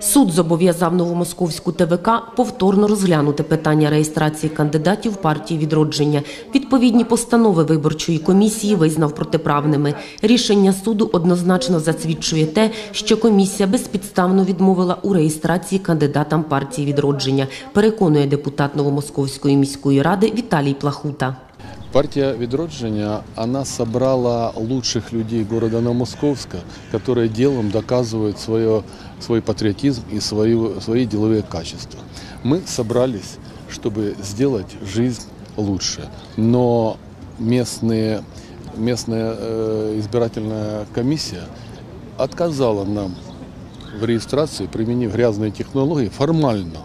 Суд зобов'язав Новомосковську ТВК повторно розглянути питання реєстрації кандидатів партії відродження. Відповідні постанови виборчої комісії визнав протиправними. Рішення суду однозначно засвідчує те, що комісія безпідставно відмовила у реєстрації кандидатам партії відродження. Переконує депутат Новомосковської міської ради Віталій Плахута. Партия «Відродження», она собрала лучших людей города Новомосковска, которые делом доказывают свое, свой патриотизм и свою, свои деловые качества. Мы собрались, чтобы сделать жизнь лучше, но местные, местная э, избирательная комиссия отказала нам в регистрации, применив грязные технологии, формально.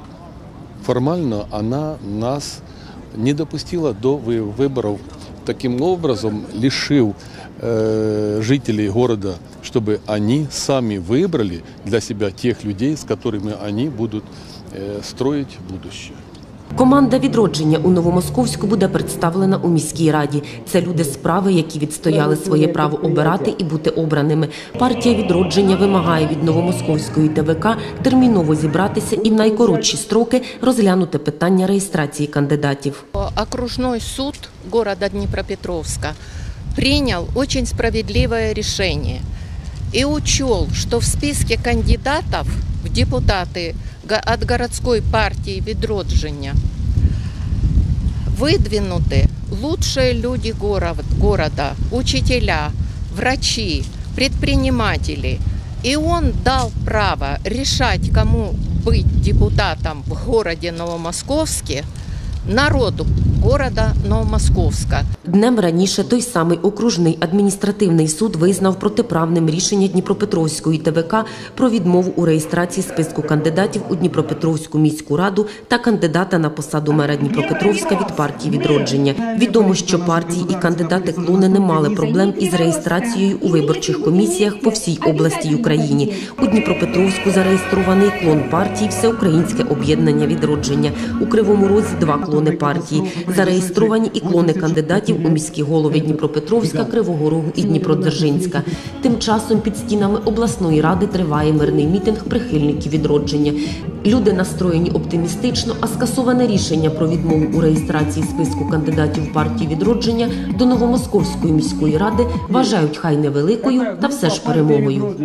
Формально она нас не допустила до вы- выборов, таким образом лишив э, жителей города, чтобы они сами выбрали для себя тех людей, с которыми они будут э, строить будущее. Команда відродження у Новомосковську буде представлена у міській раді. Це люди справи, які відстояли своє право обирати і бути обраними. Партія відродження вимагає від Новомосковської ТВК терміново зібратися і в найкоротші строки розглянути питання реєстрації кандидатів. Окружной суд города Днепропетровска принял очень справедливое решение и учел, что в списке кандидатов в депутаты го- от городской партии «Відродження» выдвинуты лучшие люди город- города, учителя, врачи, предприниматели. И он дал право решать, кому быть депутатом в городе Новомосковске, народу города Новомосковска. Днем раніше той самий окружний адміністративний суд визнав протиправним рішення Дніпропетровської ТВК про відмову у реєстрації списку кандидатів у Дніпропетровську міську раду та кандидата на посаду мера Дніпропетровська від партії відродження. Відомо, що партії і кандидати клони не мали проблем із реєстрацією у виборчих комісіях по всій області й Україні. У Дніпропетровську зареєстрований клон партії Всеукраїнське об'єднання відродження. У Кривому Розі два клони партії. Зареєстровані і клони кандидатів у міські голови Дніпропетровська, Кривого Рогу і Дніпродзержинська. Тим часом під стінами обласної ради триває мирний мітинг прихильників відродження. Люди настроєні оптимістично, а скасоване рішення про відмову у реєстрації списку кандидатів партії відродження до Новомосковської міської ради вважають хай невеликою та все ж перемогою.